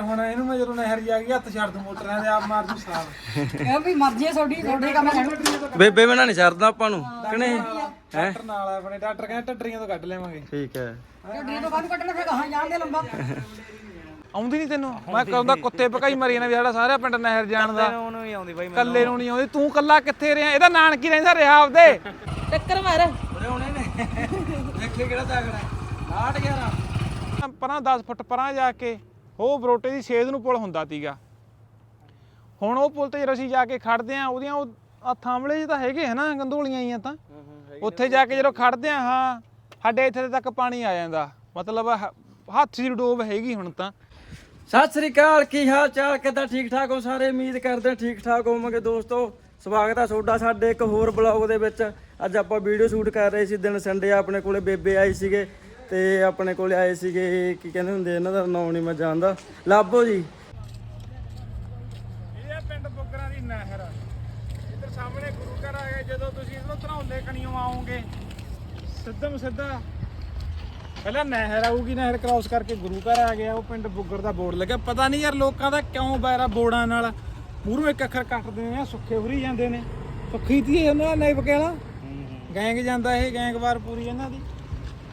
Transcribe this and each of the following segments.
ਹੁਣ ਇਹਨੂੰ ਮੈਂ ਜਦੋਂ ਨਹਿਰ ਜਾ ਗਈ ਹੱਥ ਛੱਡ ਦੂੰ ਮੋਟਰਾਂ ਦੇ ਆਪ ਮਾਰ ਦੂੰ ਸਾਲ। ਇਹ ਵੀ ਮਰਜ਼ੀ ਹੈ ਤੁਹਾਡੀ ਤੁਹਾਡੇ ਕੰਮ ਲੈਣਾ ਬੇਬੇ ਬਿਨਾ ਨਹੀਂ ਛੱਡਦਾ ਆਪਾਂ ਨੂੰ ਕਨੇ ਡਾਕਟਰ ਨਾਲ ਆ ਆਪਣੇ ਡਾਕਟਰ ਕਹਿੰਦੇ ਟੱਟਰੀਆਂ ਤੋਂ ਕੱਢ ਲੈਵਾਂਗੇ ਠੀਕ ਹੈ। ਗੱਡੀਆਂ ਤੋਂ ਬਾਅਦ ਕੱਢਣਾ ਫਿਰ ਕਹਾਂ ਜਾਣਦੇ ਲੰਬਾ। ਆਉਂਦੀ ਨਹੀਂ ਤੈਨੂੰ? ਮੈਂ ਕਹਿੰਦਾ ਕੁੱਤੇ ਭਕਾਈ ਮਰੀ ਨਾ ਵੀ ਸਾਡਾ ਸਾਰਾ ਪਿੰਡ ਨਹਿਰ ਜਾਣ ਦਾ। ਉਹਨੂੰ ਵੀ ਆਉਂਦੀ ਬਾਈ ਕੱਲੇ ਨੂੰ ਨਹੀਂ ਆਉਂਦੀ ਤੂੰ ਕੱਲਾ ਕਿੱਥੇ ਰਿਹਾ? ਇਹਦਾ ਨਾਨਕੀ ਰਹਿੰਦਾ ਰਿਹਾ ਆਪਦੇ। ਟੱਕਰ ਮਾਰ। ਉਰੇ ਹੁਣੇ ਨੇ। ਦੇਖੇ ਕਿਹੜਾ ਤਾਗੜਾ 60 11 ਪਰਾਂ 10 ਫੁੱਟ ਪਰਾਂ ਜਾ ਕੇ। ਉਹ ਬਰੋਟੇ ਦੀ ਸੇਧ ਨੂੰ ਪੁਲ ਹੁੰਦਾ ਤੀਗਾ ਹੁਣ ਉਹ ਪੁਲ ਤੇ ਜਦੋਂ ਅਸੀਂ ਜਾ ਕੇ ਖੜਦੇ ਆ ਉਹਦੀਆਂ ਉਹ ਆਹ ਥਾਂਵਲੇ ਜਿਹੇ ਤਾਂ ਹੈਗੇ ਹੈ ਨਾ ਗੰਦੋਲੀਆਂ ਹੀ ਆ ਤਾਂ ਉੱਥੇ ਜਾ ਕੇ ਜਦੋਂ ਖੜਦੇ ਆ ਹਾਂ ਸਾਡੇ ਇੱਥੇ ਤੱਕ ਪਾਣੀ ਆ ਜਾਂਦਾ। ਮਤਲਬ ਹੱਥ ਦੀ ਡੋਬ ਹੈਗੀ ਹੁਣ ਤਾਂ। ਸਤਿ ਸ੍ਰੀ ਅਕਾਲ ਕੀ ਹਾਲ ਚਾਲ? ਕਿੱਦਾਂ ਠੀਕ ਠਾਕ ਹੋ ਸਾਰੇ? ਉਮੀਦ ਕਰਦੇ ਠੀਕ ਠਾਕ ਹੋਵੋਗੇ ਦੋਸਤੋ। ਸਵਾਗਤ ਹੈ ਤੁਹਾਡਾ ਸਾਡੇ ਇੱਕ ਹੋਰ ਬਲੌਗ ਦੇ ਵਿੱਚ। ਅੱਜ ਆਪਾਂ ਵੀਡੀਓ ਸ਼ੂਟ ਕਰ ਰਹੇ ਸੀ ਦਿਨ ਸੰਡੇ ਆਪਣੇ ਕੋਲੇ ਬੇਬੇ ਆਏ ਸੀਗੇ। ਤੇ ਆਪਣੇ ਕੋਲੇ ਆਏ ਸੀਗੇ ਕੀ ਕਹਿੰਦੇ ਹੁੰਦੇ ਇਹਨਾਂ ਦਾ ਨਾਮ ਨਹੀਂ ਮੈਂ ਜਾਣਦਾ। ਲਾਭੋ ਜੀ। ਇਹ ਪਿੰਡ ਬੁੱਗਰਾਂ ਦੀ ਨਹਿਰ। ਇੱਧਰ ਸਾਹਮਣੇ ਗੁਰੂ ਘਰ ਆ ਗਿਆ ਜਦੋਂ ਤੁਸੀਂ ਇਧਰੋਂ ਧਰੌਲੇ ਕਣੀਓ ਆਓਗੇ ਸਿੱਧਮ ਸਿੱਧਾ। ਪਹਿਲਾਂ ਨਹਿਰ ਆਊਗੀ ਨਹਿਰ ਕ੍ਰਾਸ ਕਰਕੇ ਗੁਰੂ ਘਰ ਆ ਗਿਆ ਉਹ ਪਿੰਡ ਬੁੱਗਰ ਦਾ ਬੋਰਡ ਲੱਗਿਆ। ਪਤਾ ਨਹੀਂ ਯਾਰ ਲੋਕਾਂ ਦਾ ਕਿਉਂ ਬੈਰਾ ਬੋਰਡਾਂ ਨਾਲ। ਮੂਹਰੋਂ ਇੱਕ ਅੱਖਰ ਕੱਟਦੇ ਨੇ ਸੁੱਖੇ ਹੁਰੀ ਜਾਂਦੇ ਨੇ। ਸੁੱਖੀ ਤੀ ਉਹਨਾਂ ਦਾ ਨਾਈ ਬਕੇਲਾ ਗੈਂਗ ਜਾਂਦਾ ਇਹ ਗੈਂਗਵਾਰ ਪੂਰੀ ਇਹਨਾਂ ਦੀ।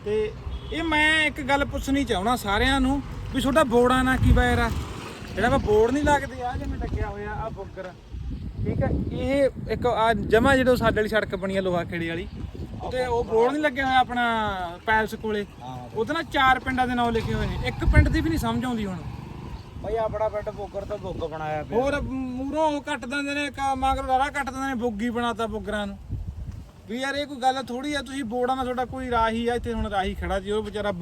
ਤੇ ਇਹ ਮੈਂ ਇੱਕ ਗੱਲ ਪੁੱਛਣੀ ਚਾਹਣਾ ਸਾਰਿਆਂ ਨੂੰ ਵੀ ਤੁਹਾਡਾ ਬੋਰਡਾਂ ਨਾਲ ਕੀ ਬੈਰ ਆ? ਜਿਹੜਾ ਵਾ ਬੋਰਡ ਨਹੀਂ ਲੱਗਦੇ ਆ ਜਿਵੇਂ ਲੱਗਿਆ ਹੋਇਆ ਆ ਬੁੱਗਰ ਠੀਕ ਹੈ ਇਹ ਇੱਕ ਆ ਜਮਾ ਜਦੋਂ ਸਾਡੇ ਵਾਲੀ ਸੜਕ ਬਣੀ ਆ ਲੋਹਾ ਖੇੜੀ ਵਾਲੀ। ਤੇ ਉਹ ਬੋਰਡ ਨਹੀਂ ਲੱਗਿਆ ਹੋਇਆ ਆਪਣਾ ਪੈਲਸ ਕੋਲੇ। ਉਹਦੇ ਨਾਲ ਚਾਰ ਪਿੰਡਾਂ ਦੇ ਨਾਮ ਲਿਖੇ ਹੋਏ ਨੇ। ਇੱਕ ਪਿੰਡ ਦੀ ਵੀ ਨਹੀਂ ਸਮਝ ਆਉਂਦੀ ਹੁਣ। ਭਾਈ ਆਪਣਾ ਪਿੰਡ ਬੋਕਰ ਤੋਂ ਬੁੱਕ ਬਣਾਇਆ ਹੋਰ ਮੂਰੋਂ ਉਹ ਕੱਟ ਦਿੰਦੇ ਨੇ ਮਗਰ ਰਾਹ ਕੱਟ ਦਿੰਦੇ ਨੇ ਬੁੱਗੀ ਬਣਾਤਾ ਬੁੱਗਰਾਂ ਨੂੰ। ਵੀ ਯਾਰ ਇਹ ਕੋਈ ਗੱਲ ਥੋੜੀ ਆ ਤੁਸੀਂ ਬੋਰਡਾਂ ਦਾ ਤੁਹਾਡਾ ਕੋਈ ਰਾਹੀ ਆ ਇੱਥੇ ਹੁਣ ਰਾਹੀ ਖੜਾ ਜੀ ਉਹ ਵਿਚਾਰਾ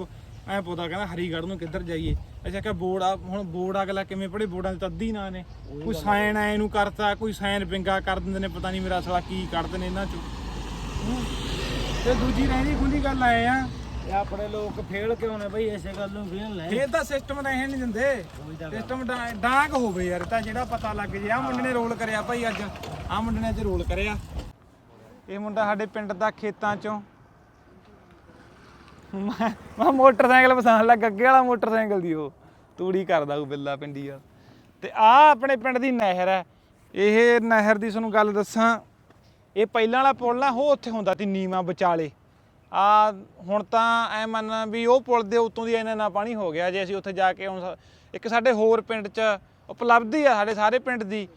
ਐ ਪੋਦਾ ਕਹਿੰਦਾ ਹਰੀਗੜ੍ਹ ਨੂੰ ਕਿੱਧਰ ਜਾਈਏ? ਅੱਛਾ ਕਿ ਬੋਰਡ ਆ ਹੁਣ ਬੋਰਡ ਅਗਲਾ ਕਿਵੇਂ ਪੜੇ ਬੋਰਡਾਂ ਦੇ ਤਾਂ ਅੱਧੀ ਨਾ ਨੇ। ਕੋਈ ਸਾਈਨ ਐ ਨੂੰ ਕਰਤਾ ਕੋਈ ਸਾਈਨ ਪਿੰਗਾ ਕਰ ਦਿੰਦੇ ਨੇ ਪਤਾ ਨਹੀਂ ਮੇਰਾ ਸਾਲਾ ਕੀ ਕੱਢਦੇ ਨੇ ਇਹਨਾਂ ਚੋਂ। ਤੇ ਦੂਜੀ ਰਹਿੰਦੀ ਖੁੰਦੀ ਗੱਲ ਆਏ ਆ। ਇਹ ਆਪਣੇ ਲੋਕ ਫੇਲ ਕਿਉਂ ਨੇ ਭਾਈ ਇਸੇ ਗੱਲ ਨੂੰ ਫੇਲ ਲੈ ਇਹ ਤਾਂ ਸਿਸਟਮ ਰਹਿਣ ਨਹੀਂ ਦਿੰਦੇ। ਸਿਸਟਮ ਡਾਂਗ ਹੋਵੇ ਯਾਰ ਤਾਂ ਜਿਹੜਾ ਪਤਾ ਲੱਗ ਜੇ। ਆ ਮੁੰਡੇ ਨੇ ਰੋਲ ਕਰਿਆ ਭਾਈ ਅੱਜ। ਆ ਮੁੰਡੇ ਨੇ ਅੱਜ ਰੋਲ ਕਰਿਆ। ਇਹ ਮੁੰਡਾ ਸਾਡੇ ਪਿੰਡ ਦਾ ਖੇਤਾਂ ਚੋਂ। ਮੈਂ ਮੈਂ ਮੋਟਰਸਾਈਕਲ ਪਸੰਦ ਲੱਗ, ਅੱਗੇ ਵਾਲਾ ਮੋਟਰਸਾਈਕਲ ਦੀ ਉਹ। ਤੂੜੀ ਕਰਦਾ ਉਹ ਬਿੱਲਾ ਪਿੰਡੀ ਆ ਤੇ ਆ ਆਪਣੇ ਪਿੰਡ ਦੀ ਨਹਿਰ ਹੈ। ਇਹ ਨਹਿਰ ਦੀ ਤੁਹਾਨੂੰ ਗੱਲ ਦੱਸਾਂ, ਇਹ ਪਹਿਲਾਂ ਵਾਲਾ ਪੁਲ ਨਾ, ਉਹ ਉੱਥੇ ਹੁੰਦਾ ਸੀ ਨੀਵਾਂ ਵਿਚਾਲੇ। ਆ ਹੁਣ ਤਾਂ ਐ ਮੰਨ ਵੀ ਉਹ ਪੁਲ ਦੇ ਉੱਤੋਂ ਦੀ ਇੰਨਾ ਨਾ ਪਾਣੀ ਹੋ ਗਿਆ, ਜੇ ਅਸੀਂ ਉੱਥੇ ਜਾ ਕੇ ਹੁਣ ਸਾ- ਇੱਕ ਸਾਡੇ ਹੋਰ ਪਿੰਡ 'ਚ ਉਪਲਬਧੀ ਆ, ਸਾਡੇ ਸਾਰੇ ਪਿੰਡ ਦੀ।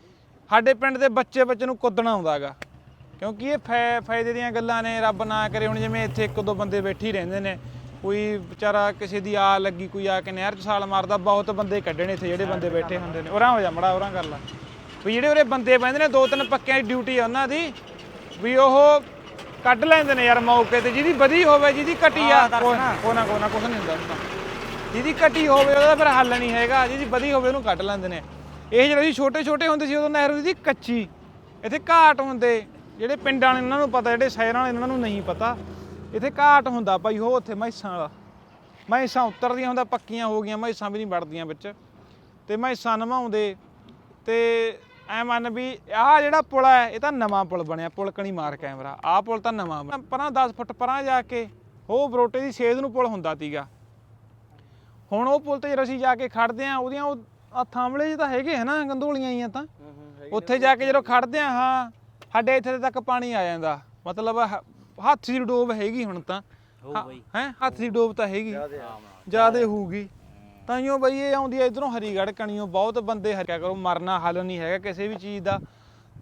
ਸਾਡੇ ਪਿੰਡ ਦੇ ਬੱਚੇ ਬੱਚੇ ਨੂੰ ਕੁੱਦਣਾ ਆਉਂਦਾਗਾ ਕਿਉਂਕਿ ਇਹ ਫਾਇ- ਫਾਇਦੇ ਦੀਆਂ ਗੱਲਾਂ ਨੇ ਰੱਬ ਨਾ ਕਰੇ। ਹੁਣ ਜਿਵੇਂ ਇੱਥੇ ਇੱਕ ਦੋ ਬੰਦੇ ਬੈਠੇ ਹੀ ਰਹਿੰਦੇ ਨੇ ਕੋਈ ਵਿਚਾਰਾ ਕਿਸੇ ਦੀ ਆ ਲੱਗੀ ਕੋਈ ਆ ਕੇ ਨਹਿਰ 'ਚ ਛਾਲ ਮਾਰਦਾ ਬਹੁਤ ਬੰਦੇ ਕੱਢਣੇ ਇੱਥੇ ਜਿਹੜੇ ਬੰਦੇ ਬੈਠੇ ਹੁੰਦੇ ਨੇ। ਉਰਾਂ ਹੋ ਜਾ ਮੜਾ ਉਰਾਂ ਕਰ ਲਾ। ਵੀ ਜਿਹੜੇ ਉਰੇ ਬੰਦੇ ਬੈੰਦੇ ਨੇ ਦੋ ਤਿੰਨ ਪੱਕਿਆਂ ਦੀ ਡਿਊਟੀ ਆ ਉਹਨਾਂ ਦੀ ਵੀ ਉਹ ਕੱਢ ਲੈਂਦੇ ਨੇ ਯਾਰ ਮੌਕੇ ਤੇ। ਜਿਹਦੀ ਵਧੀ ਹੋਵੇ ਜਿਹਦੀ ਘਟੀ ਆ ਕੋਨਾ ਕੋਨਾ ਕੁਛ ਨਹੀਂ ਹੁੰਦਾ ਜਿਹਦੀ ਘਟੀ ਹੋਵੇ ਉਹਦਾ ਫਿਰ ਹੱਲ ਨਹੀਂ ਹੈਗਾ। ਜਿਹਦੀ ਵਧੀ ਹੋਵੇ ਉਹਨੂੰ ਕੱਢ ਲੈਂਦੇ ਨੇ। ਇਹ ਅਸੀਂ ਛੋਟੇ ਛੋਟੇ ਹੁੰਦੇ ਸੀ ਉਦੋਂ ਨਹਿਰ ਦੀ ਕੱਚੀ। ਇੱਥੇ ਘਾਟ ਹੁੰਦੇ। ਜਿਹੜੇ ਪਿੰਡਾਂ ਨੇ ਉਹਨਾਂ ਨੂੰ ਪਤਾ ਜਿਹੜੇ ਸ਼ਹਿਰਾਂ ਵਾਲੇ ਉਹਨਾਂ ਨੂੰ ਨਹੀਂ ਪਤਾ ਇੱਥੇ ਘਾਟ ਹੁੰਦਾ ਭਾਈ ਉਹ ਉੱਥੇ ਮੈਸਾਂ ਵਾਲਾ। ਮੈਸਾਂ ਉਤਰਦੀਆਂ ਹੁੰਦਾ ਪੱਕੀਆਂ ਹੋ ਗਈਆਂ ਮੈਸਾਂ ਵੀ ਨਹੀਂ ਵੜਦੀਆਂ ਵਿੱਚ। ਤੇ ਮੈਸਾਂ ਨਵਾਉਂਦੇ ਤੇ ਐ ਮੰਨ ਵੀ ਆਹ ਜਿਹੜਾ ਪੁਲ ਹੈ ਇਹ ਤਾਂ ਨਵਾਂ ਪੁਲ ਬਣਿਆ ਪੁਲ ਕਣੀ ਮਾਰ ਕੈਮਰਾ ਆਹ ਪੁਲ ਤਾਂ ਨਵਾਂ। ਪਰਾਂ 10 ਫੁੱਟ ਪਰਾਂ ਜਾ ਕੇ ਉਹ ਬਰੋਟੇ ਦੀ ਸੇਧ ਨੂੰ ਪੁਲ ਹੁੰਦਾ ਤੀਗਾ ਹੁਣ ਉਹ ਪੁਲ ਤੇ ਜਦੋਂ ਅਸੀਂ ਜਾ ਕੇ ਖੜਦੇ ਆ ਉਹਦੀਆਂ ਉਹ ਥਾਂਵਲੇ ਜਿਹੇ ਤਾਂ ਹੈਗੇ ਹੈ ਨਾ ਗੰਦੋਲੀਆਂ ਹੀ ਆ ਤਾਂ ਉੱਥੇ ਜਾ ਕੇ ਜਦੋਂ ਖੜਦੇ ਆ ਹਾਂ। ਸਾਡੇ ਇੱਥੇ ਤੱਕ ਪਾਣੀ ਆ ਜਾਂਦਾ। ਮਤਲਬ ਹ- ਹੱਥ ਦੀ ਡੋਬ ਹੈਗੀ ਹੁਣ ਤਾਂ। ਹੈ ਹੱਥ ਦੀ ਡੋਬ ਤਾਂ ਹੈਗੀ। ਜਿਆਦੇ ਹੋਊਗੀ। ਤਾਈਓ ਬਈ ਇਹ ਆਉਂਦੀ ਐ ਇਧਰੋਂ ਹਰੀਗੜ੍ਹ ਕਣੀਓ ਬਹੁਤ ਬੰਦੇ ਹਰਿਆ ਕਰੋ ਮਰਨਾ ਹੱਲ ਨਹੀਂ ਹੈਗਾ ਕਿਸੇ ਵੀ ਚੀਜ਼ ਦਾ।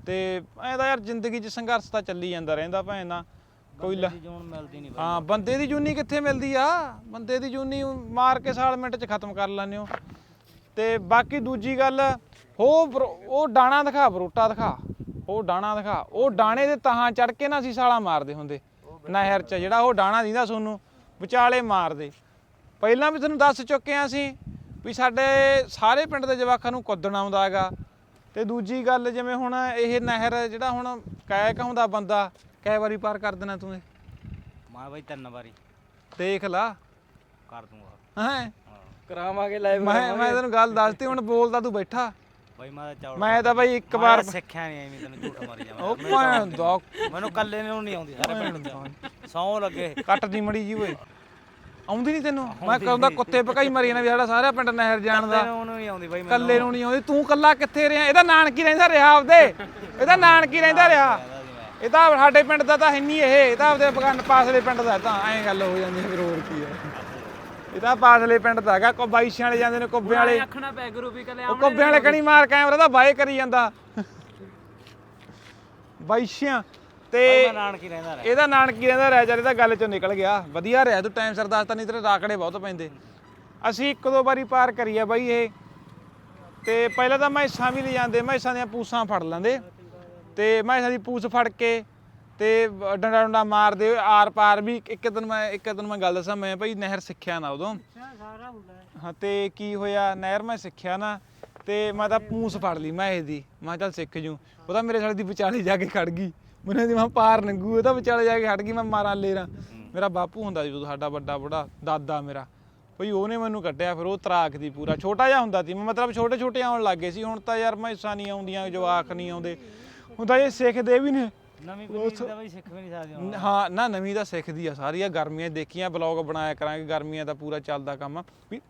ਤੇ ਐ ਤਾਂ ਯਾਰ ਜ਼ਿੰਦਗੀ 'ਚ ਸੰਘਰਸ਼ ਤਾਂ ਚੱਲੀ ਜਾਂਦਾ ਰਹਿੰਦਾ ਭੈਣ ਦਾ ਕੋਈ ਲ- ਜੂਨ ਮਿਲਦੀ ਨਹੀਂ ਹਾਂ ਬੰਦੇ ਦੀ ਜੂਨੀ ਕਿੱਥੇ ਮਿਲਦੀ ਆ? ਬੰਦੇ ਦੀ ਜੂਨੀ ਮਾਰ ਕੇ ਸਾਲ ਮਿੰਟ 'ਚ ਖਤਮ ਕਰ ਲੈਂਦੇ ਹੋ। ਤੇ ਬਾਕੀ ਦੂਜੀ ਗੱਲ ਉਹ ਬਰੋ- ਉਹ ਡਾਣਾ ਦਿਖਾ ਬਰੋਟਾ ਦਿਖਾ। ਉਹ ਡਾਣਾ ਦਿਖਾ। ਉਹ ਡਾਣੇ ਦੇ ਤਾਹਾਂ ਚੜ ਕੇ ਨਾ ਅਸੀਂ ਸਾਲਾ ਮਾਰਦੇ ਹੁੰਦੇ। ਨਹਿਰ 'ਚ ਜਿਹੜਾ ਉਹ ਡਾਣਾ ਦਿੰਦਾ ਤੁਹਾਨੂੰ ਵਿਚਾਲੇ ਮਾਰਦੇ। ਪਹਿਲਾਂ ਵੀ ਤੁਹਾਨੂੰ ਦੱਸ ਚੁੱਕੇ ਆ ਅਸੀਂ ਵੀ ਸਾਡੇ ਸਾਰੇ ਪਿੰਡ ਦੇ ਜਵਾਕਾਂ ਨੂੰ ਕੁੱਦਣਾ ਆਉਂਦਾ ਹੈਗਾ। ਤੇ ਦੂਜੀ ਗੱਲ ਜਿਵੇਂ ਹੁਣ ਇਹ ਨਹਿਰ ਜਿਹੜਾ ਹੁਣ ਕਾਇ ਕਹਾਉਂਦਾ ਬੰਦਾ ਕਈ ਵਾਰੀ ਪਾਰ ਕਰ ਦੇਣਾ ਤੂੰ ਇਹ। ਮੈਂ ਬਾਈ ਤਿੰਨ ਵਾਰੀ। ਦੇਖ ਲਾ। ਕਰ ਦੂੰਗਾ। ਹੈ? ਕਰਾਵਾਂਗੇ ਲਾਈਵ ਮੈਂ ਮੈਂ ਤੈਨੂੰ ਗੱਲ ਦੱਸਤੀ ਹੁਣ ਬੋਲਦਾ ਤੂੰ ਬੈਠਾ। ਬਾਈ ਮੈਂ ਤਾਂ ਚੌੜ ਮੈਂ ਤਾਂ ਬਈ ਇੱਕ ਵਾਰ ਸਿੱਖਿਆ ਨਹੀਂ ਐਵੇਂ ਤੈਨੂੰ ਝੂਠ ਮਾਰੀ ਜਾਵਾਂ ਉਹ ਭੈਣ ਦਾ ਮੈਨੂੰ ਕੱਲੇ ਨੂੰ ਨਹੀਂ ਆਉਂਦੀ ਸਾਰੇ ਪਿੰਡ ਚ। ਸੌ ਲੱਗੇ। ਕੱਟ ਦੀ ਮੜੀ ਜੀ ਓਏ। ਆਉਂਦੀ ਨਹੀਂ ਤੈਨੂੰ? ਮੈਂ ਕਹਿੰਦਾ ਕੁੱਤੇ ਭਕਾਈ ਮਰੀ ਨਾ ਵੀ ਸਾਡਾ ਸਾਰਾ ਪਿੰਡ ਨਹਿਰ ਜਾਣਦਾ ਉਹਨੂੰ ਨਹੀਂ ਆਉਂਦੀ ਬਾਈ ਕੱਲੇ ਨੂੰ ਨਹੀਂ ਆਉਂਦੀ। ਤੂੰ ਕੱਲਾ ਕਿੱਥੇ ਰਿਹਾ? ਇਹਦਾ ਨਾਨਕੀ ਰਹਿੰਦਾ ਰਿਹਾ ਆਪਦੇ। ਇਹਦਾ ਨਾਨਕੀ ਰਹਿੰਦਾ ਰਿਹਾ। ਇਹ ਤਾਂ ਸਾਡੇ ਪਿੰਡ ਦਾ ਤਾਂ ਹੈ ਨਹੀਂ ਇਹ। ਇਹ ਤਾਂ ਆਪਦੇ ਬਗਾਨ ਪਾਸਲੇ ਪਿੰਡ ਦਾ। ਤਾਂ ਐਂ ਗੱਲ ਹੋ ਜਾਂਦੀ ਹੈ ਫਿਰ ਹੋਰ ਕੀ ਹੈ। ਇਹ ਤਾਂ ਪਾਸਲੇ ਪਿੰਡ ਦਾ ਹੈਗਾ ਕੋ ਬਾਈਸ਼ਾਂ ਵਾਲੇ ਜਾਂਦੇ ਨੇ ਕੁੱਬਿਆਂ ਵਾਲੇ। ਅੱਖਣਾ ਪੈ ਗੁਰੂ ਵੀ ਕੱਲੇ ਉਹ ਕੁੱਬਿਆਂ ਵਾਲੇ ਕਣੀ ਮਾਰ ਕੈਮਰਾ ਦਾ ਬਾਏ ਕਰੀ ਜਾਂਦਾ। ਬਾਈਸ਼ਾਂ ਤੇ ਨਾਨਕੀ ਰਹਿੰਦਾ ਰਿਹਾ। ਇਹਦਾ ਨਾਨਕੀ ਰਹਿੰਦਾ ਰਹਿ ਚੱਲ ਇਹਦਾ ਗੱਲ ਚੋਂ ਨਿਕਲ ਗਿਆ। ਵਧੀਆ ਰਿਹਾ ਤੂੰ ਟਾਈਮ ਸਿਰ ਦੱਸਤਾ ਨਹੀਂ ਤੇਰੇ ਰਾਕੜੇ ਬਹੁਤ ਪੈਂਦੇ। ਅਸੀਂ ਇੱਕ ਦੋ ਵਾਰੀ ਪਾਰ ਕਰੀ ਆ ਬਾਈ ਇਹ। ਤੇ ਪਹਿਲਾਂ ਤਾਂ ਮੈਸਾਂ ਵੀ ਲੈ ਜਾਂਦੇ ਮੈਸਾਂ ਦੀਆਂ ਪੂਸਾਂ ਫੜ ਲੈਂਦੇ। ਤੇ ਮੈਸਾਂ ਦੀ ਪੂਸ ਫੜ ਕੇ ਤੇ ਡੰਡਾ ਡੰਡਾ ਮਾਰਦੇ ਆਰ ਪਾਰ ਵੀ ਇੱਕ ਦਿਨ ਮੈਂ ਇੱਕ ਦਿਨ ਮੈਂ ਗੱਲ ਦੱਸਾਂ ਮੈਂ ਭਾਈ ਨਹਿਰ ਸਿੱਖਿਆ ਨਾ ਉਦੋਂ। ਹਾਂ। ਤੇ ਕੀ ਹੋਇਆ? ਨਹਿਰ ਮੈਂ ਸਿੱਖਿਆ ਨਾ ਤੇ ਮੈਂ ਤਾਂ ਪੂਸ ਫੜ ਲਈ ਮੈਂ ਇਹਦੀ। ਮੈਂ ਚੱਲ ਸਿੱਖ ਜੂ। ਉਹ ਤਾਂ ਮੇਰੇ ਸਾਲੇ ਦੀ ਵਿਚਾਲੇ ਜਾ ਕੇ ਖੜ ਗਈ। ਮੈਨੂੰ ਦੀ ਮੈਂ ਪਾਰ ਨੰਗੂ ਉਹ ਤਾਂ ਵਿਚਾਲੇ ਜਾ ਕੇ ਖੜ ਗਈ ਮੈਂ ਮਾਰਾਂ ਲੇਰਾਂ। ਮੇਰਾ ਬਾਪੂ ਹੁੰਦਾ ਸੀ ਉਦੋਂ ਸਾਡਾ ਵੱਡਾ ਬੁੜਾ ਦਾਦਾ ਮੇਰਾ। ਭਈ ਉਹਨੇ ਮੈਨੂੰ ਕੱਢਿਆ ਫਿਰ ਉਹ ਤਰਾਕ ਦੀ ਪੂਰਾ। ਛੋਟਾ ਜਿਹਾ ਹੁੰਦਾ ਸੀ ਮੈਂ ਮਤਲਬ ਛੋਟੇ ਛੋਟੇ ਆਉਣ ਲੱਗੇ ਸੀ। ਹੁਣ ਤਾਂ ਯਾਰ ਮੈਸਾਂ ਨਹੀਂ ਆਉਂਦੀਆਂ ਜਵਾਕ ਨਹੀਂ ਆਉਂਦੇ। ਤਾਂ ਇਹ ਸਿੱਖਦੇ ਵੀ ਨੇ। ਨਵੀਂ ਪੀੜ੍ਹੀ ਦਾ ਬਾਈ ਸਿੱਖ ਵੀ ਨਹੀਂ ਸਕਦੇ ਨ- ਹਾਂ ਨਾ ਨਵੀਂ ਤਾਂ ਸਿੱਖਦੀ ਆ ਸਾਰੀਆਂ ਗਰਮੀਆਂ ਦੇਖੀਆਂ ਬਲੌਗ ਬਣਾਇਆ ਕਰਾਂਗੇ ਗਰਮੀਆਂ ਦਾ ਪੂਰਾ ਚੱਲਦਾ ਕੰਮ ਆ। ਵੀ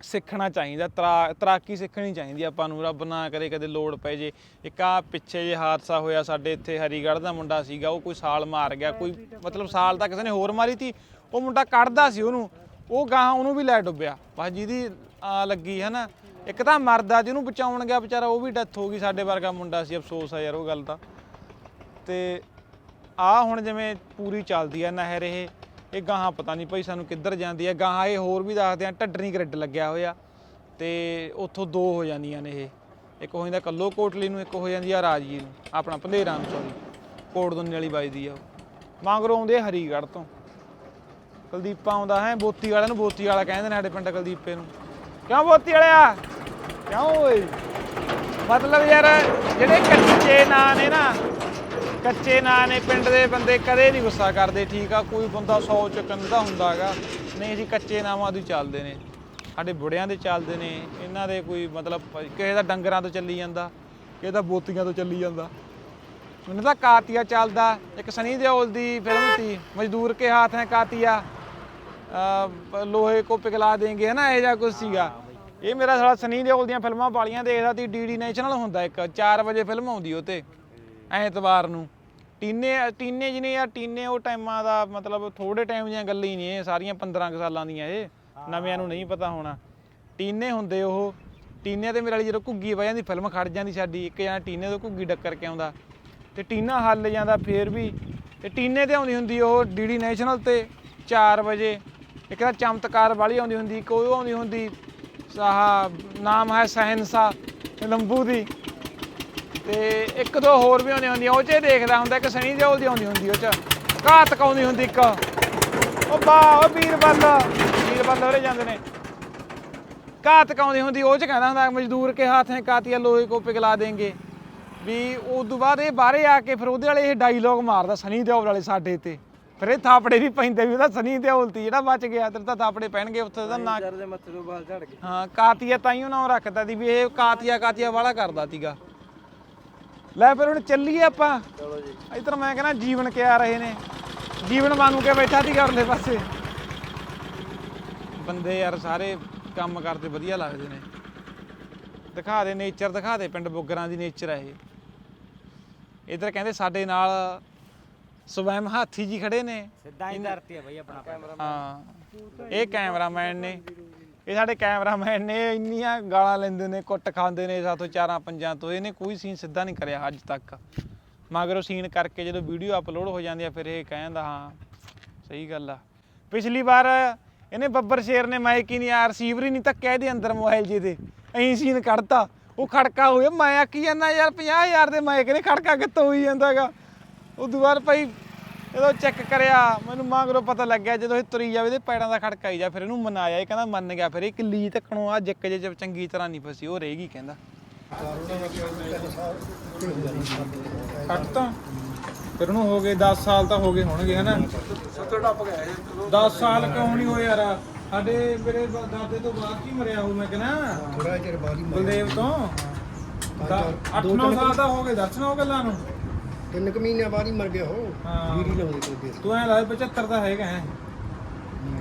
ਸਿੱਖਣਾ ਚਾਹੀਦਾ ਤਰਾ ਤਰਾਕੀ ਸਿੱਖਣੀ ਚਾਹੀਦੀ ਆ ਆਪਾਂ ਨੂੰ ਰੱਬ ਨਾ ਕਰੇ ਕਦੇ ਲੋੜ ਪੈ ਜੇ। ਇੱਕ ਆ ਪਿੱਛੇ ਜੇ ਹਾਦਸਾ ਹੋਇਆ ਸਾਡੇ ਇੱਥੇ ਹਰੀਗੜ੍ਹ ਦਾ ਮੁੰਡਾ ਸੀਗਾ ਉਹ ਕੋਈ ਸਾਲ ਮਾਰ ਗਿਆ ਕੋਈ ਮਤਲਬ ਸਾਲ ਤਾਂ ਕਿਸੇ ਨੇ ਹੋਰ ਮਾਰੀ ਤੀ ਉਹ ਮੁੰਡਾ ਕੱਢਦਾ ਸੀ ਉਹਨੂੰ ਉਹ ਗਾਹਾਂ ਉਹਨੂੰ ਵੀ ਲੈ ਡੁੱਬਿਆ। ਬਸ ਜਿਹਦੀ ਆ ਲੱਗੀ ਹੈ ਨਾ ਇੱਕ ਤਾਂ ਮਰਦਾ ਜਿਹਨੂੰ ਬਚਾਉਣ ਗਿਆ ਵਿਚਾਰਾ ਉਹ ਵੀ ਡੈਥ ਹੋ ਗਈ ਸਾਡੇ ਵਰਗਾ ਮੁੰਡਾ ਸੀ ਅਫਸੋਸ ਆ ਯਾਰ ਉਹ ਗੱਲ ਦਾ ਤੇ ਆ ਹੁਣ ਜਿਵੇਂ ਪੂਰੀ ਚੱਲਦੀ ਆ ਨਹਿਰ ਇਹ ਇਹ ਗਾਹਾਂ ਪਤਾ ਨਹੀਂ ਭਾਈ ਸਾਨੂੰ ਕਿੱਧਰ ਜਾਂਦੀ ਆ। ਗਾਹਾਂ ਇਹ ਹੋਰ ਵੀ ਦੱਸਦੇ ਆ ਢੱਡਰੀ ਗ੍ਰਿਡ ਲੱਗਿਆ ਹੋਇਆ। ਤੇ ਉੱਥੋਂ ਦੋ ਹੋ ਜਾਂਦੀਆਂ ਨੇ ਇਹ। ਇੱਕ ਹੋ ਜਾਂਦਾ ਕੱਲੋ ਕੋਟਲੀ ਨੂੰ, ਇੱਕ ਹੋ ਜਾਂਦੀ ਆ ਰਾਜੀ ਨੂੰ। ਆਪਣਾ ਭੰਦੇਰਾਂ ਨੂੰ ਸੌਰੀ ਕੋਟਦੁੰਨੇ ਵਾਲੀ ਵੱਜਦੀ ਆ ਉਹ। ਮਗਰੋਂ ਆਉਂਦੇ ਹਰੀਗੜ੍ਹ ਤੋਂ। ਕੁਲਦੀਪਾ ਆਉਂਦਾ ਹੈ, ਬੋਤੀ ਵਾਲਿਆਂ ਨੂੰ ਬੋਤੀ ਵਾਲਾ ਕਹਿੰਦੇ ਨੇ ਸਾਡੇ ਪਿੰਡ ਕੁਲਦੀਪੇ ਨੂੰ। ਕਿਉਂ ਬੋਤੀ ਵਾਲਿਆ? ਕਿਉਂ ਓਏ? ਮਤਲਬ ਯਾਰ, ਜਿਹੜੇ ਕੱਚੇ ਨਾਂ ਨੇ ਨਾ ਕੱਚੇ ਨਾਂ ਨੇ ਪਿੰਡ ਦੇ ਬੰਦੇ ਕਦੇ ਨਹੀਂ ਗੁੱਸਾ ਕਰਦੇ, ਠੀਕ ਆ, ਕੋਈ ਬੰਦਾ 100 ਚ ਕੰਦਾ ਹੁੰਦਾਗਾ ਨਹੀਂ ਅਸੀਂ ਕੱਚੇ ਨਾਵਾਂ ਦੀ ਚੱਲਦੇ ਨੇ। ਸਾਡੇ ਬੁੜਿਆਂ ਦੇ ਚੱਲਦੇ ਨੇ, ਇਹਨਾਂ ਦੇ ਕੋਈ ਮਤਲਬ ਕਿਸੇ ਦਾ ਡੰਗਰਾਂ ਤੋਂ ਚੱਲੀ ਜਾਂਦਾ, ਕਿਸੇ ਦਾ ਬੋਤੀਆਂ ਤੋਂ ਚੱਲੀ ਜਾਂਦਾ। ਮੈਨੂੰ ਤਾਂ ਕਾਤੀਆ ਚੱਲਦਾ, ਇੱਕ ਸਨੀ ਦਿਓਲ ਦੀ ਫਿਲਮ ਸੀ, ਮਜ਼ਦੂਰ ਕੇ ਹੱਥ ਹੈ ਕਾਤੀਆ। ਲੋਹੇ ਕੋ ਪਿਘਲਾ ਦੇਂਗੇ, ਹੈ ਨਾ, ਇਹ ਜਾਂ ਕੁਝ ਸੀਗਾ। ਇਹ ਮੇਰਾ ਸਾਲਾ ਸਨੀ ਦਿਓਲ ਦੀਆਂ ਫਿਲਮਾਂ ਵਾਲੀਆਂ ਦੇਖਦਾ ਸੀ ਡੀਡੀ ਨੈਸ਼ਨਲ ਹੁੰਦਾ ਇੱਕ 4 ਵਜੇ ਫਿਲਮ ਆਉਂਦੀ ਉਹ ਤੇ ਐਤਵਾਰ ਨੂੰ। ਟੀਨੇ ਟੀਨੇ ਜਿਹਨੇ ਯਾਰ ਟੀਨੇ ਉਹ ਟਾਈਮਾਂ ਦਾ ਮਤਲਬ ਥੋੜੇ ਟਾਈਮ ਦੀਆਂ ਗੱਲਾਂ ਹੀ ਨਹੀਂ ਇਹ ਸਾਰੀਆਂ 15 ਕੁ ਸਾਲਾਂ ਦੀਆਂ ਇਹ। ਨਵਿਆਂ ਨੂੰ ਨਹੀਂ ਪਤਾ ਹੋਣਾ। ਟੀਨੇ ਹੁੰਦੇ ਉਹ, ਟੀਨੇ ਤੇ ਮੇਰੇ ਵਾਲੀ ਜਦੋਂ ਘੁੱਗੀ ਵਜਾ ਜਾਂਦੀ ਫਿਲਮ ਖੜ ਜਾਂਦੀ ਸਾਡੀ, ਇੱਕ ਜਣਾ ਟੀਨੇ ਤੋਂ ਘੁੱਗੀ ਡੱਕਰ ਕੇ ਆਉਂਦਾ। ਤੇ ਟੀਨਾ ਹੱਲ ਜਾਂਦਾ ਫੇਰ ਵੀ, ਤੇ ਟੀਨੇ ਤੇ ਆਉਂਦੀ ਹੁੰਦੀ ਉਹ ਡੀਡੀ ਨੈਸ਼ਨਲ ਤੇ 4 ਵਜੇ। ਇੱਕ ਤਾਂ ਚਮਤਕਾਰ ਵਾਲੀ ਆਉਂਦੀ ਹੁੰਦੀ ਕੋਈ ਉਹ ਆਉਂਦੀ ਹੁੰਦੀ ਸਾਹ ਨਾਮ ਹੈ ਸਹਿਨਸਾ ਲੰਬੂ ਦੀ। ਤੇ ਇੱਕ ਦੋ ਹੋਰ ਵੀ ਆਉਂਦੀਆਂ ਹੁੰਦੀਆਂ ਉਹ 'ਚ ਇਹ ਦੇਖਦਾ ਹੁੰਦਾ ਇੱਕ ਸਣੀ ਦਿਓਲ ਦੀ ਆਉਂਦੀ ਹੁੰਦੀ ਉਹ 'ਚ। ਘਾਤਕ ਆਉਂਦੀ ਹੁੰਦੀ ਇੱਕ। ਉਹ ਬਾ ਉਹ ਵੀਰ ਬੱਲ ਵੀਰ ਬੱਲ ਹੋਰੇ ਜਾਂਦੇ ਨੇ। ਘਾਤਕ ਆਉਂਦੀ ਹੁੰਦੀ ਉਹ 'ਚ ਕਹਿੰਦਾ ਹੁੰਦਾ ਮਜ਼ਦੂਰ ਕੇ ਹੱਥ ਕਾਤੀਆ ਲੋਹੇ ਕੋ ਪਿਘਲਾ ਦੇਂਗੇ। ਵੀ ਉਸ ਤੋਂ ਬਾਅਦ ਇਹ ਬਾਹਰੇ ਆ ਕੇ ਫਿਰ ਉਹਦੇ ਵਾਲੇ ਇਹ ਡਾਇਲੋਗ ਮਾਰਦਾ ਸਨੀ ਦਿਓਲ ਵਾਲੇ ਸਾਡੇ ਤੇ। ਫਿਰ ਇਹ ਥਾਪੜੇ ਵੀ ਪੈਂਦੇ ਵੀ ਉਹਦਾ ਸਨੀ ਦਿਓਲ ਤੀ ਜਿਹੜਾ ਬਚ ਗਿਆ ਤੇਰੇ ਤਾਂ ਥਾਪੜੇ ਪੈਣਗੇ ਉੱਥੇ ਦਾ ਨਾਂ ਦੇ ਮੱਥੇ ਤੋਂ ਝੜ ਗਏ। ਹਾਂ ਕਾਤੀਆ ਤਾਈਓ ਨਾਮ ਰੱਖਦਾ ਸੀ ਵੀ ਇਹ ਕਾਤੀਆ ਕਾਤੀਆ ਵਾਲਾ ਕਰਦਾ ਸੀਗਾ। ਲੈ ਫਿਰ ਹੁਣ ਚੱਲੀਏ ਆਪਾਂ। ਚਲੋ ਜੀ ਇਧਰ ਮੈਂ ਕਹਿੰਦਾ ਜੀਵਨ ਕੇ ਆ ਰਹੇ ਨੇ। ਜੀਵਨ ਮਾਨੂ ਕੇ ਬੈਠਾ ਸੀ ਕਰਲੇ ਪਾਸੇ। ਬੰਦੇ ਯਾਰ ਸਾਰੇ ਕੰਮ ਕਰਦੇ ਵਧੀਆ ਲੱਗਦੇ ਨੇ। ਦਿਖਾ ਦੇ ਨੇਚਰ ਦਿਖਾ ਦੇ ਪਿੰਡ ਬੁੱਗਰਾਂ ਦੀ ਨੇਚਰ ਹੈ ਇਹ। ਇਧਰ ਕਹਿੰਦੇ ਸਾਡੇ ਨਾਲ ਸਵੈਮ ਹਾਥੀ ਜੀ ਖੜੇ ਨੇ। ਸਿੱਧਾ ਹੀ ਧਰਤੀ ਹੈ ਬਾਈ ਆਪਣਾ। ਹਾਂ ਇਹ ਕੈਮਰਾਮੈਨ ਨੇ। ਇਹ ਸਾਡੇ ਕੈਮਰਾਮੈਨ ਨੇ ਇਹ ਇੰਨੀਆਂ ਗਾਲਾਂ ਲੈਂਦੇ ਨੇ, ਕੁੱਟ ਖਾਂਦੇ ਨੇ ਸਾਥੋਂ ਚਾਰਾਂ ਪੰਜਾਂ ਤੋਂ। ਇਹਨੇ ਕੋਈ ਸੀਨ ਸਿੱਧਾ ਨਹੀਂ ਕਰਿਆ ਅੱਜ ਤੱਕ। ਮਗਰੋਂ ਸੀਨ ਕਰਕੇ ਜਦੋਂ ਵੀਡੀਓ ਅਪਲੋਡ ਹੋ ਜਾਂਦੀ ਆ, ਫਿਰ ਇਹ ਕਹਿੰਦਾ, ਹਾਂ, ਸਹੀ ਗੱਲ ਆ। ਪਿਛਲੀ ਵਾਰ ਇਹਨੇ ਬੱਬਰ ਸ਼ੇਰ ਨੇ ਮਾਈਕ ਹੀ ਨਹੀਂ ਆ ਰਿਸੀਵਰ ਹੀ ਨਹੀਂ ਧੱਕਿਆ ਇਹਦੇ ਅੰਦਰ ਮੋਬਾਈਲ ਜੀ ਦੇ ਐਂ ਸੀਨ ਕੱਢਤਾ। ਉਹ ਖੜਕਾ ਹੋਇਆ ਮੈਂ ਆਖੀ ਜਾਂਦਾ, ਯਾਰ 50000 ਦੇ ਮਾਈਕ ਨੇ ਖੜਕਾ ਕਿੱਥੋਂ ਹੋਈ ਜਾਂਦਾਗਾ? ਉਦੋਂ ਬਾਅਦ ਭਾਈ ਜਦੋਂ ਚੈੱਕ ਕਰਿਆ ਮੈਨੂੰ ਮਗਰੋਂ ਪਤਾ ਲੱਗਿਆ ਜਦੋਂ ਇਹ ਤੁਰੀ ਜਾਵੇ ਇਹਦੇ ਪੈੜਾਂ ਦਾ ਖੜਕਾ ਹੀ ਜਾ ਫਿਰ ਇਹਨੂੰ ਮਨਾਇਆ ਇਹ ਕਹਿੰਦਾ ਮੰਨ ਗਿਆ ਫਿਰ ਇਹ ਕਿੱਲੀ ਤੱਕਣੋਂ ਆ ਜਿੱਕ ਜੇ ਚ ਚੰਗੀ ਤਰ੍ਹਾਂ ਨਹੀਂ ਫਸੀ ਉਹ ਰਹੇਗੀ ਕਹਿੰਦਾ। ਕੱਟ ਤਾਂ ਫਿਰ ਉਹਨੂੰ ਹੋ ਗਏ 10 ਸਾਲ ਤਾਂ ਹੋ ਗਏ ਹੋਣਗੇ ਹਨਾ? ਸੱਤਰ ਟੱਪ ਗਿਆ 10 ਸਾਲ ਕਿਉਂ ਨਹੀਂ ਹੋਏ ਯਾਰ? ਸਾਡੇ ਮੇਰੇ ਦਾਦੇ ਤੋਂ ਬਾਅਦ ਕੀ ਮਰਿਆ ਉਹ ਮੈਂ ਕਹਿੰਦਾ? ਥੋੜਾ ਚਿਰ ਬਾਅਦ ਹੀ ਮਰਿਆ। ਬਲਦੇਵ ਤੋਂ? 8-9 ਸਾਲ ਤਾਂ ਹੋ ਗਏ ਦਰਸ਼ਨ ਹੋ ਗੱਲਾਂ ਨੂੰ। ਤਿੰਨ ਕੁ ਮਹੀਨਿਆਂ ਬਾਅਦ ਹੀ ਮਰ ਗਿਆ ਉਹ। ਹਾਂ। ਵੀਰੀ ਲਾਉਂਦੇ ਕੋਈ ਦੇਰ ਤੂੰ ਐ ਲੱਗਦਾ 75 ਦਾ ਹੈਗਾ ਹੈ।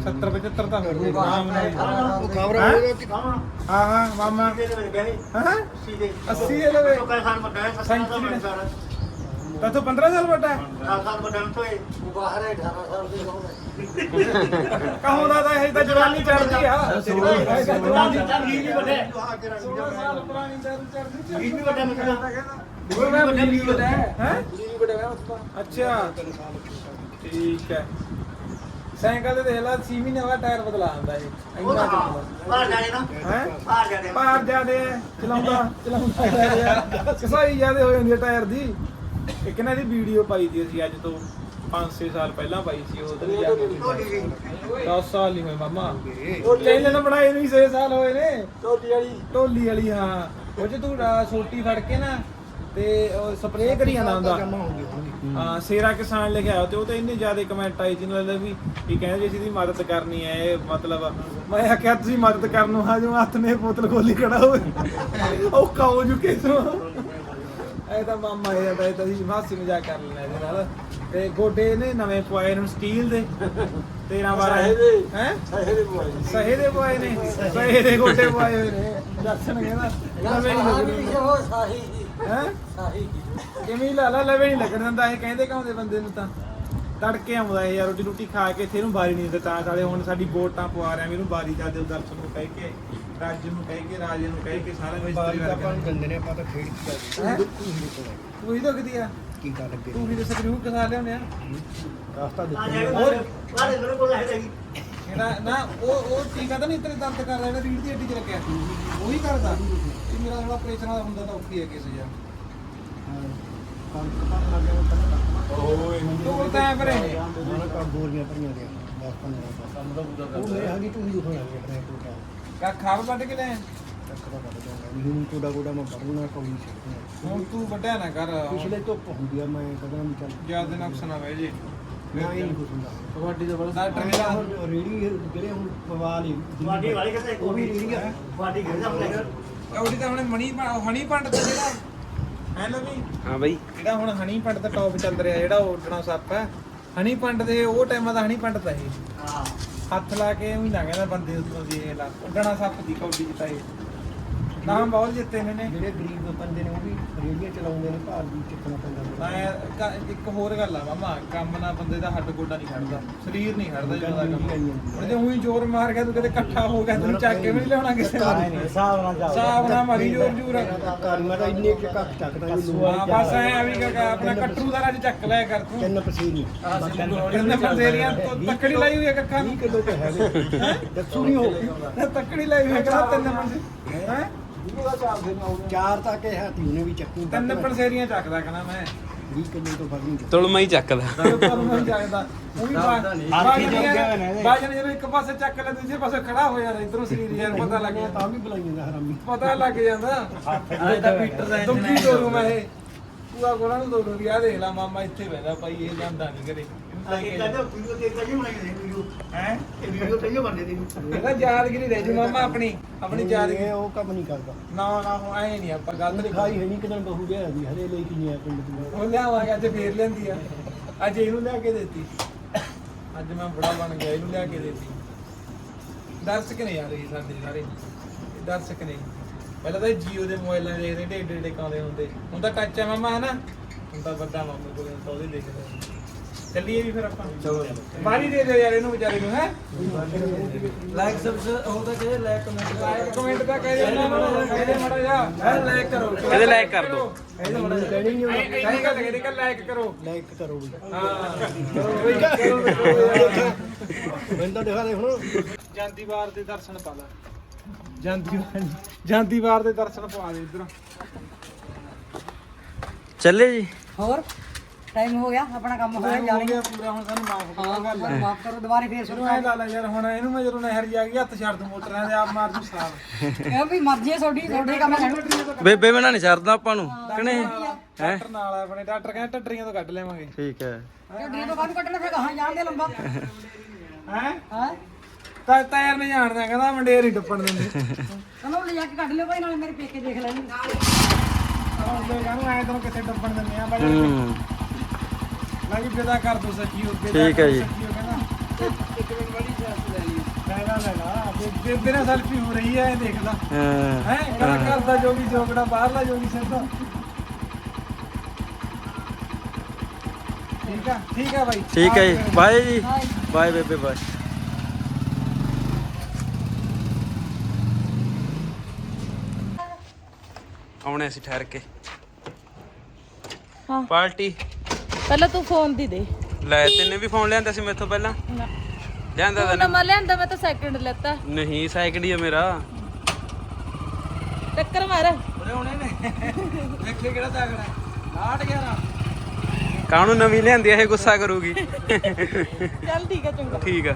70 75 ਤਾਂ ਹੋ ਨਾਲ ਹੀ। ਉਹ ਖਬਰ ਹੋਏਗਾ ਕਿ ਖਾਣਾ ਹਾਂ ਹਾਂ ਮਾਮਾ। ਹਾਂ? 80 ਇਹ ਲਵੇ ਸੈਂਚਰੀ ਤਾਂ ਤੂੰ 15 ਸਾਲ ਵੱਡਾ। ਹੈ ਬਾਹਰ ਹੈ 18 ਸਾਲ ਦੇ ਹੋਣੇ ਕਹੋਂ ਦਾ ਤਾਂ ਇਹ ਤਾਂ ਜਵਾਨੀ ਚੜਦੀ ਆ। ਇਹ ਤਾਂ ਜਵਾਨੀ ਚੜਦੀ ਵੀ ਵੱਡੇ 16 ਸਾਲ ਪੁਰਾਣੀ ਦਾਰੂ ਚੜਦੀ ਵੀ ਵੱਡੇ ਮਤਲਬ ਹੈ। ਅੱਛਾ। ਠੀਕ ਹੈ। ਸਾਈਕਲ ਤੇ ਦੇਖ ਲਾ 6 ਮਹੀਨੇ ਬਾਅਦ ਟਾਇਰ ਬਦਲਾ ਆਂਦਾ ਇਹ। ਇੰਨਾ ਚੱਲਦਾ ਬਾਹਰ ਜਾਣੇ ਨਾ ਹੈ? ਬਾਹਰ ਜਾਣੇ ਭਾਰ ਜਿਆਦੇ ਹੈ ਚਲਾਉਂਦਾ ਚਲਾਉਂਦਾ ਜ਼ਿਆਦੇ ਆ ਕਸਾਈ ਜਿਆਦੇ ਹੋ ਜਾਂਦੀ ਹੈ ਟਾਇਰ ਦੀ। ਇੱਕ ਨਾ ਦੀ ਵੀਡੀਓ ਪਾਈ ਦੀ ਅਸੀਂ ਅੱਜ ਤੋਂ 5-6 ਸਾਲ ਪਹਿਲਾਂ ਪਾਈ ਸੀ ਉਹ ਤੇ ਜਾ ਕੇ 10 ਸਾਲ ਨਹੀਂ ਹੋਏ ਮਾਮਾ। ਬਣਾਏ ਨੂੰ 6 ਸਾਲ ਹੋਏ ਨੇ। ਟੋਟੀ ਵਾਲੀ। ਹਾਂ। ਉਹ ਤੂੰ ਸੋਟੀ ਫੜ ਕੇ ਨਾ ਤੇ ਉਹ ਸਪਰੇਅ ਕਰੀ ਜਾਂਦਾ ਹੁੰਦਾ। ਹਾਂ ਸੇਰਾ ਕਿਸਾਨ ਲਿਖਿਆ ਤੇ ਉਹ ਤੇ ਇੰਨੇ ਜ਼ਿਆਦਾ ਕਮੈਂਟ ਆਏ ਜਿਹਨਾਂ ਦਾ ਵੀ ਇਹ ਕਹਿੰਦੇ ਅਸੀਂ ਦੀ ਮਦਦ ਕਰਨੀ ਹੈ ਇਹ ਮਤਲਬ ਮੈਂ ਆਖਿਆ ਤੁਸੀਂ ਮਦਦ ਕਰਨ ਨੂੰ ਆ ਜੋ ਹੱਥ ਨੇ ਬੋਤਲ ਖੋਲੀ ਖੜਾ ਹੋਵੇ ਉਹ ਕਾਉ ਜੁਕੇ ਸੋ। ਇਹ ਤਾਂ ਮਾਮਾ ਇਹ ਤਾਂ ਇਹ ਤਾਂ ਜੀ ਮਾਸੀ ਮਜ਼ਾਕ ਕਰ ਲੈਣਾ ਇਹਦੇ ਨਾਲ। ਤੇ ਗੋਡੇ ਨੇ ਨਵੇਂ ਪਵਾਏ ਨੇ ਸਟੀਲ ਦੇ। 13 12 ਸਹੇ ਦੇ। ਹੈ? ਸਹੇ ਦੇ ਬੁਆਈ ਸਹੇ ਦੇ ਪਵਾਏ ਨੇ। ਸਹੇ। ਦੇ ਗੋਡੇ ਪਵਾਏ ਹੋਏ ਨੇ। ਦੱਸਣ ਕਹਿੰਦਾ ਨਵੇਂ ਨਹੀਂ ਲੱਗਣੇ ਉਹ ਸਾਹੀ। ਹੈ? ਸਾਹੀ ਕਿਵੇਂ ਹੀ ਲਾ ਲਾ ਲਵੇ ਨਹੀਂ ਲੱਗਣ ਦਿੰਦਾ ਇਹ ਕਹਿੰਦੇ ਕਾਉਂਦੇ ਬੰਦੇ ਨੂੰ ਤਾਂ। ਤੜਕੇ ਆਉਂਦਾ ਇਹ ਯਾਰ ਰੋਟੀ ਰੋਟੀ ਖਾ ਕੇ ਇੱਥੇ ਇਹਨੂੰ ਬਾਰੀ ਨਹੀਂ ਦਿੰਦਾ ਤਾਂ ਸਾਲੇ ਹੁਣ ਸਾਡੀ ਵੋਟਾਂ ਪਵਾ ਰਿਆ ਇਹਨੂੰ ਬਾਰੀ ਦਾ ਦਿਓ ਦਰਸ਼ਨ ਨੂੰ ਕਹਿ ਕੇ ਰਾਜ ਨੂੰ ਕਹਿ ਕੇ ਰਾਜੇ ਨੂੰ ਕਹਿ ਕੇ ਸਾਰਾ ਮਿਸਤਰੀ ਵਰਗਾ ਗੰਦੇ ਨੇ ਆਪਾਂ ਤਾਂ ਖੇਡ ਹੈਂ? ਕੀ ਤੂੰ ਹੀ ਦੁਖਦੀ ਆ? ਕੀ ਕਰ ਲੱਗੇ ਤੂੰ ਵੀ ਤੇ ਸਕਰੂ ਕਸਾ ਲਿਆਉਂਦੇ ਆ? ਰਾਸਤਾ ਹੋਰ? ਵਾਲੇ ਮੇਰੇ ਕੋਲ ਹੈ ਜੀ ਇਹਦਾ ਨਾ ਉਹ ਉਹ ਟੀਕਾ ਤਾਂ ਨਹੀਂ ਤੇਰੇ ਦਰਦ ਕਰਦਾ ਜਿਹੜਾ ਰੀੜ ਦੀ ਹੱਡੀ 'ਚ ਲੱਗਿਆ ਉਹੀ ਕਰਦਾ। ਇਹ ਮੇਰਾ ਥੋੜਾ ਆਪਰੇਸ਼ਨ ਦਾ ਹੁੰਦਾ ਤਾਂ ਔਖੀ ਹੈ ਕਿਸੇ ਜਾਂ ਕੰਮ ਤਾਂ ਓਏ ਤੂੰ ਤਾਂ ਐ ਭਰੇ ਨੇ ਮਾਨਾ ਕੰਮ ਬੋਰੀਆਂ ਭਰੀਆਂ ਦੇ 10 15 ਕੰਮ ਦਾ ਬੁੱਧਾ ਉਹ ਮੇਰੇ ਹਾਗੀ ਤੂੰ ਹੀ ਦੁਖਣ ਲੱਗ ਗਿਆ ਕਾ ਖਾਬ ਵੱਢ ਕੇ ਲੈ ਨਹੀਂ ਹੁਣ ਕੋਡਾ ਕੋਡਾ ਮੈਂ ਪੜੂਣਾ ਕੌਣੀ ਸਿੱਖਣਾ ਹੁਣ ਤੂੰ ਵੱਡਿਆ ਨਾ ਕਰ। ਪਿਛਲੇ ਧੁੱਪ ਹੁੰਦੀ ਆ ਮੈਂ ਕਦਾਂ ਵੀ ਚੱਲ ਜ਼ਿਆਦਾ ਨੁਕਸ ਨਾ ਵੇ ਜੀ। ਨਾ ਹੀ ਨਹੀਂ ਕੁਛ ਹੁੰਦਾ। ਕਬੱਡੀ ਦਾ ਬੜਾ ਡਾਕਟਰ ਹੁਣ ਰੇੜੀ ਜਿਹੜੇ ਹੁਣ ਪਵਾ ਲਈ। ਵਾਡੀ ਵਾਲੀ ਕਿਤੇ ਉਹ ਵੀ ਰੇੜੀ ਆ। ਵਾਡੀ ਘਰ। ਜਾ ਉਹਦੀ ਤਾਂ ਹੁਣ ਮਣੀ ਹਣੀ ਪੰਡ ਤੇ ਜਿਹੜਾ ਹੈ ਲਵੀ? ਹਾਂ ਬਈ। ਜਿਹੜਾ ਹੁਣ ਹਣੀ ਪੰਡ ਦਾ ਟੌਪ ਚੱਲ ਰਿਹਾ ਜਿਹੜਾ ਉੱਡਣਾ ਸੱਪ ਹੈ। ਹਣੀ ਪੰਡ ਦੇ ਉਹ ਟਾਈਮਾਂ ਦਾ ਹਣੀ ਪੰਡ ਤਾਂ ਇਹ। ਹਾਂ। ਹੱਥ ਲਾ ਕੇ ਉਹੀ ਨਾ ਕਹਿੰਦਾ ਬੰਦੇ ਉੱਤੋਂ ਦੀ ਇਹ ਲਾ ਉੱਡਣਾ ਸੱਪ ਦੀ ਕੌਡੀ ਜਿੱਤਾ ਇਹ। ਨਾਮ ਬਹੁਤ ਜਿੱਤੇ ਨੇ ਨੇ। ਜਿਹੜੇ ਗਰੀਬ ਬੰਦੇ ਨੇ ਉਹ ਵੀ ਰੇੜੀਆਂ ਚਲਾਉਂਦੇ ਨੇ ਭਾਰ ਵੀ ਚੱਕਣਾ ਪੈਂਦਾ ਮੈਂ ਕ- ਇੱਕ ਹੋਰ ਗੱਲ ਆ ਮਾਮਾ ਕੰਮ ਨਾਲ ਬੰਦੇ ਦਾ ਹੱਡ ਗੋਡਾ ਨਹੀਂ ਖੜਦਾ ਸਰੀਰ ਨਹੀਂ ਖੜਦਾ ਦਾ ਕੰਮ। ਹੁਣ ਜੇ ਉਹੀ ਜ਼ੋਰ ਮਾਰ ਗਿਆ ਤੂੰ ਕਿਤੇ ਇਕੱਠਾ ਹੋ ਗਿਆ ਤੈਨੂੰ ਚੱਕ ਕੇ ਵੀ ਨਹੀਂ ਲਿਆਉਣਾ ਕਿਸੇ ਨੇ। ਹਿਸਾਬ ਨਾਲ ਜਾ ਸਾਬ ਨਾ ਮਾਰੀ ਜ਼ੋਰ ਜ਼ੋਰ। ਕਾਰੀਆਂ ਦਾ ਇੰਨੇ ਕਿ ਕੱਖ ਚੱਕਦਾ ਵੀ ਬਸ ਐ ਆ ਵੀ ਕਾਕਾ ਆਪਣਾ ਕੱਟਰੂ ਦਾ ਅੱਜ ਚੱਕ ਲਿਆ ਕਰ ਤੂੰ। ਤਿੰਨ ਪਸੀਨੀ। ਕਿੰਨੇ ਬੰਦੇਰੀਆਂ ਤੋਂ ਤੱਕੜੀ ਲਾਈ ਹੋਈ ਹੈ ਕੱਖਾਂ 20 ਕਿਲੋ ਤੇ ਹੈਗੇ ਦੱਸੂ ਨਹੀਂ ਹੋ ਤੱਕੜੀ ਲਾਈ ਹੋਈ ਹੈ ਤਿੰਨ ਬੰਦੇ ਹੈ? ਚਾਰ ਤਾਂ ਕਿ ਹੈ ਤੀ ਉਹਨੇ ਵੀ ਚੱਕੀ ਤਿੰਨ ਪੰਸੇਰੀਆਂ ਚੱਕਦਾ ਕਹਿੰਦਾ ਮੈਂ। 20 ਕਿਲੋ ਤੋਂ ਵੱਧ ਨਹੀਂ ਤੁਲਮਾ ਹੀ ਚੱਕਦਾ। ਪਰ ਮੈਂ ਜਾਗਦਾ ਉਹ ਵੀ ਬਾਜਣ ਜਦੋਂ ਇੱਕ ਪਾਸੇ ਚੱਕ ਲੈ ਦੂਜੇ ਪਾਸੇ ਖੜਾ ਹੋ ਜਾਂਦਾ ਇਧਰੋਂ ਸਰੀਰ ਯਾਰ ਪਤਾ ਲੱਗ ਜਾਂਦਾ ਤਾਂ ਵੀ ਦਾ ਹਰਾਮੀ। ਪਤਾ ਲੱਗ ਜਾਂਦਾ। ਆਏ ਤਾਂ ਪੀਟਰ ਦਾ ਦੁੱਖੀ ਤੋਰੂ ਮੈਂ ਇਹ। ਪੂਆ ਕੋਲਾਂ ਨੂੰ ਤੋਰੂ ਵੀ ਆ ਦੇਖ ਲੈ ਮਾਮਾ ਇੱਥੇ ਬੈਠਾ ਭਾਈ ਇਹ ਜਾਂਦਾ ਨਹੀਂ ਕਰੇ ਵੀਡੀਓ ਦੇਖ ਕੇ ਬਣਾਈ ਦੇ ਵੀਡੀਓ। ਹੈ? ਇਹ ਵੀਡੀਓ ਤੈਨੂੰ ਬਣਦੇ ਦੇ ਇਹਦਾ ਯਾਦਗਿਰੀ ਰਹਿ ਜੂ ਮਾਮਾ ਆਪਣੀ ਆਪਣੀ ਯਾਦਗਿਰੀ। ਇਹ ਉਹ ਕੰਮ ਨਹੀਂ ਕਰਦਾ। ਨਾ ਨਾ ਹੁਣ ਐ ਨਹੀਂ ਆਪਾਂ ਗੱਲ ਨਹੀਂ ਲਿਖਾਈ ਹੈ ਨਹੀਂ ਕਿਦਾਂ ਬਹੂ ਗਿਆ ਦੀ ਹਲੇ ਲੈ ਕੇ ਨਹੀਂ ਆਇਆ ਪਿੰਡ ਤੋਂ ਉਹ ਲਿਆਵਾਂਗੇ ਅੱਜ ਫੇਰ ਲੈਂਦੀ ਆ। ਅੱਜ ਇਹਨੂੰ ਲਿਆ ਕੇ ਦਿੱਤੀ। ਅੱਜ ਮੈਂ ਬੜਾ ਬਣ ਗਿਆ ਇਹਨੂੰ ਲਿਆ ਕੇ ਦਿੱਤੀ। ਦਰਸ਼ਕ ਨੇ ਯਾਰ ਇਹ ਸਾਡੇ ਸਾਰੇ। ਇਹ ਦਰਸ਼ਕ ਨੇ। ਪਹਿਲਾਂ ਤਾਂ ਜੀਓ ਦੇ ਮੋਬਾਈਲਾਂ ਦੇ ਦੇਖਦੇ ਏਡੇ ਕਾਉਂਦੇ ਹੁੰਦੇ। ਹੁਣ ਤਾਂ ਕੱਚਾ ਮਾਮਾ ਹੈ ਨਾ ਹੁਣ ਤਾਂ ਵੱਡਾ ਮਾਮੇ ਕੋਲ ਤਾਂ ਉਹਦੇ ਦੇਖਦੇ ਚੱਲੀਏ ਵੀ ਫਿਰ ਆਪਾਂ। ਚਲੋ ਬਾਰੀ ਦੇ ਦਿਓ ਯਾਰ ਇਹਨੂੰ ਵਿਚਾਰੇ ਨੂੰ ਹੈ? ਲਾਈਕ ਸਬਸਕ੍ਰਾਈਬ ਤਾਂ ਕਹੇ ਲਾਈਕ ਕਮੈਂਟ ਲਾਈਕ ਕਮੈਂਟ ਤਾਂ ਕਹਿ ਦੇ ਕਹਿ ਦੇ ਮੜਾ ਜਾ ਹੈ ਲਾਈਕ ਕਰੋ। ਇਹਦੇ like ਕਰ ਦਿਓ। ਇਹਦੇ ਮੜਾ ਲੈਣੀ ਨਹੀਂ ਐ ਐਨੀ ਗੱਲ ਕਹਦੇ ਕਿ ਲਾਈਕ ਕਰੋ। ਲਾਈਕ ਕਰੋ। ਵੀ ਹਾਂ ਕਰੋ ਕਰੋ ਕਰੋ। ਮੈਨੂੰ ਤਾਂ ਦਿਖਾ ਦੇ ਹੁਣ। ਜਾਂਦੀ ਵਾਰ ਦੇ ਦਰਸ਼ਨ ਪਾ ਲੈ। ਜਾਂਦੀ ਵਾਰ ਜਾਂਦੀ ਵਾਰ ਦੇ ਦਰਸ਼ਨ ਪਵਾ ਦੇ ਇਧਰ। ਚੱਲੇ ਜੀ। ਹੋਰ? ਟਾਈਮ ਹੋ ਗਿਆ ਆਪਣਾ ਕੰਮ ਹੋਇਆ ਹੋ ਜਾਣੀ। ਗਿਆ ਪੂਰਾ ਹੁਣ ਸਾਨੂੰ ਮਾਫ ਕਰੋ ਹਾਂ ਗੱਲ ਮਾਫ ਕਰੋ ਦੁਬਾਰੇ ਫੇਰ ਸ਼ੁਰੂ ਸ਼ੁਰੂ ਐ ਲਾ ਲੈ ਯਾਰ ਹੁਣ ਇਹਨੂੰ ਮੈਂ ਜਦੋਂ ਨਹਿਰ ਜਾ ਗਈ ਹੱਥ ਛੱਡ ਦੂੰ ਮੋਟਰਾਂ ਦੇ ਆਪ ਮਾਰ ਦੂੰ ਸਾਫ਼। ਇਹ ਵੀ ਮਰਜ਼ੀ ਹੈ ਤੁਹਾਡੀ ਤੁਹਾਡੇ ਕੰਮ ਹੈ। ਬੇਬੇ ਬਣਾ ਨਹੀਂ ਛੱਡਦਾ ਆਪਾਂ ਨੂੰ ਕਿਨੇ ਡਾਕਟਰ ਨਾਲ ਆ ਆਪਣੇ ਡਾਕਟਰ ਕਹਿੰਦਾ ਟੱਟਰੀਆਂ ਤੋਂ ਕੱਢ ਲਿਆਵਾਂਗੇ। ਠੀਕ ਹੈ। ਢੱਡੀ ਤੋਂ ਬਾਅਦ ਕੱਟਣਾ ਫਿਰ ਕਹਾਂ ਜਾਣਦੇ ਲੰਬਾ। ਹੈ? ਹਾਂ। ਤਾਂ ਟਾਇਰ ਨਹੀਂ ਜਾਣਦਾ ਕਹਿੰਦਾ ਮੰਡੇਰ ਹੀ ਟੱਪਣ ਦਿੰਦੇ। ਚਲੋ ਲੈ ਜਾ ਕੇ ਕੱਢ ਲਿਓ ਭਾਈ ਨਾਲੇ ਮੇਰੇ ਪੇਕੇ ਦੇਖ ਲੈਣੀ ਆਹ ਲੈ ਜਾਨੂੰ ਐ ਤੈਨੂੰ ਕਿੱਥੇ ਟੱਪਣ ਦਿੰਦੇ ਆ ਬਾਈ। ਹੂੰ। ਮੈਂ ਵੀ ਵਿਦਾ ਕਰ ਦੋ ਸੱਚੀ ਉੱਤੇ ਠੀਕ ਹੈ ਜੀ। ਕਹਿੰਦਾ। ਲੈ ਲਾ ਲੈ ਲਾ ਬੇਬੇ ਨਾਲ ਸੈਲਫੀ ਹੋ ਰਹੀ ਹੈ ਇਹ ਦੇਖਦਾ। ਹਾਂ। ਹੈ ਕਰ ਕਰਦਾ ਜੋਗੀ ਜੋਗੜਾ ਬਾਹਰਲਾ ਜੋਗੀ ਸਿੱਧਾ। ਠੀਕ ਆ? ਠੀਕ ਆ ਬਾਈ। ਠੀਕ ਹੈ ਜੀ। ਬਾਏ ਜੀ। ਬਾਏ ਬੇਬੇ ਬਾਏ। ਆਉਣੇ ਅਸੀਂ ਠਹਿਰ ਕੇ। ਹਾਂ। ਪਾਰਟੀ। ਪਹਿਲਾਂ ਤੂੰ ਫੋਨ ਦੀ ਦੇ। ਲੈ ਤੈਨੇ ਵੀ ਫੋਨ ਲਿਆਂਦਾ ਸੀ ਮੈਥੋਂ ਪਹਿਲਾਂ? ਨਾ। ਲਿਆਂਦਾ ਤੂੰ ਤਾਂ ਨਵਾਂ ਲਿਆਂਦਾ ਮੈਂ ਤਾਂ ਸੈਕਿੰਡ ਲੈਤਾ। ਨਹੀਂ। ਸਾਈਕਲ ਹੀ ਆ ਮੇਰਾ। ਟੱਕਰ ਮਾਰ। ਉਰੇ ਆਉਣੇ ਨੇ। ਦੇਖੇ ਕਿਹੜਾ ਤਾਗੜਾ 61 ਕਾਹਨੂੰ ਨਵੀਂ ਲਿਆਂਦੀ ਆ, ਇਹ ਗੁੱਸਾ ਕਰੂਗੀ? ਚੱਲ ਠੀਕ ਆ ਚੰਗਾ। ਠੀਕ ਆ।